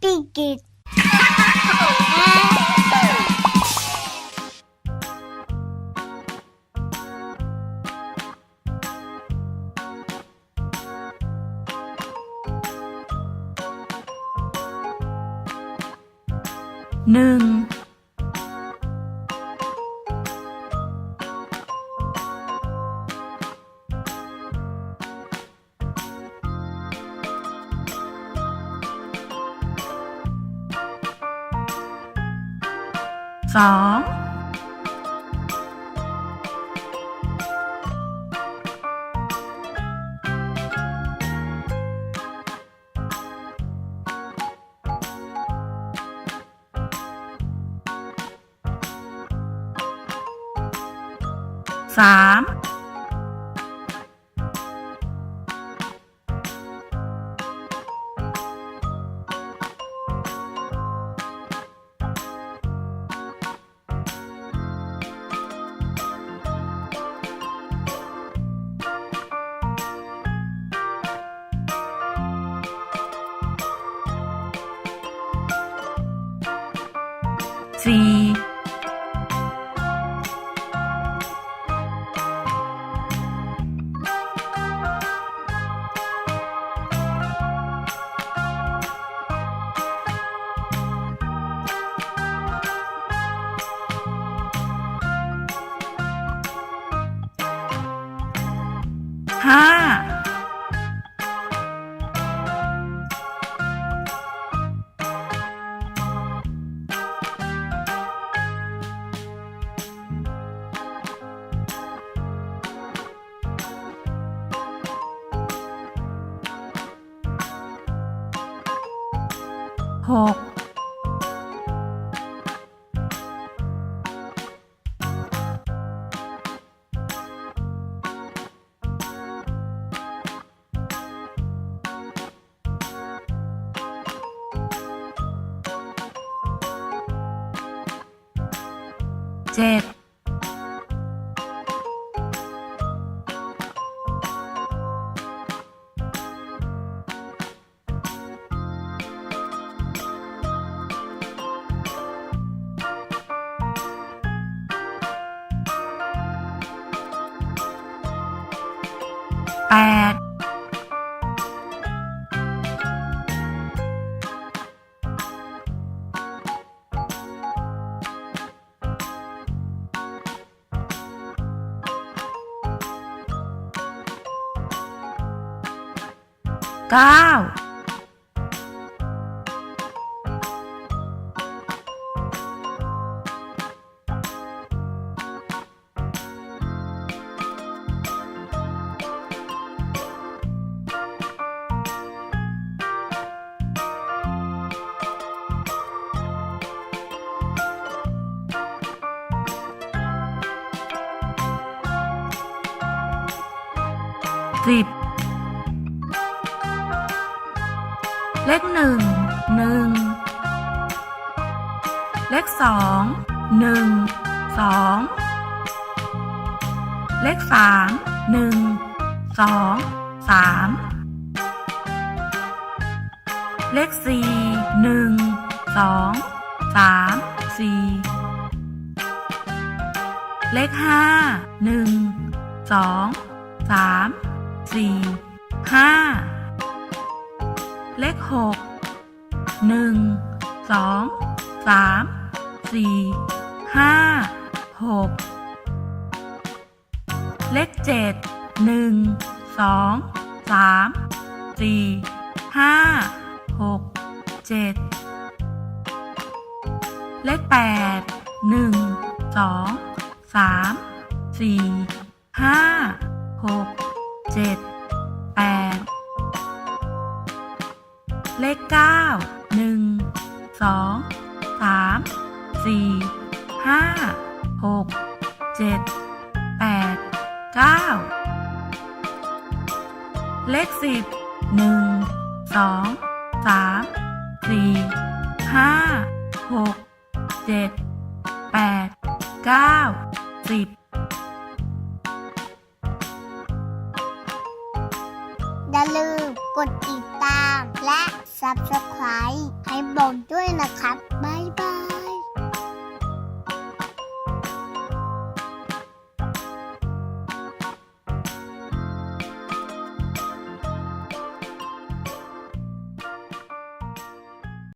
ปี้กิจหนึ่ง 2. ม สี 6 7 แปดเก้า สิบเลขหนึ่งหนึ่งเลขสองหนึ่งสองเลขสามหนึ่งสองสามเลขสี่หนึ่งสองสามสี่เลขห้าหนึ่งสองสาม สี่ห้าเลขหกหนึ่งสองสามสี่ห้าหกเลขเจ็ดหนึ่งสองสามสี่ห้าหกเจ็ดเลขแปดหนึ่งสองสามสี่ห้าหกเจ็ด เลขเก้าหนึ่งสองสามสี่ห้าหกเจ็ดแปดเก้าเลขสิบหนึ่งสองสามสี่ห้าหกเจ็ดแปดเก้าสิบอย่าลืมกดติดตามและ Subscribe ให้บอกด้วยนะครับ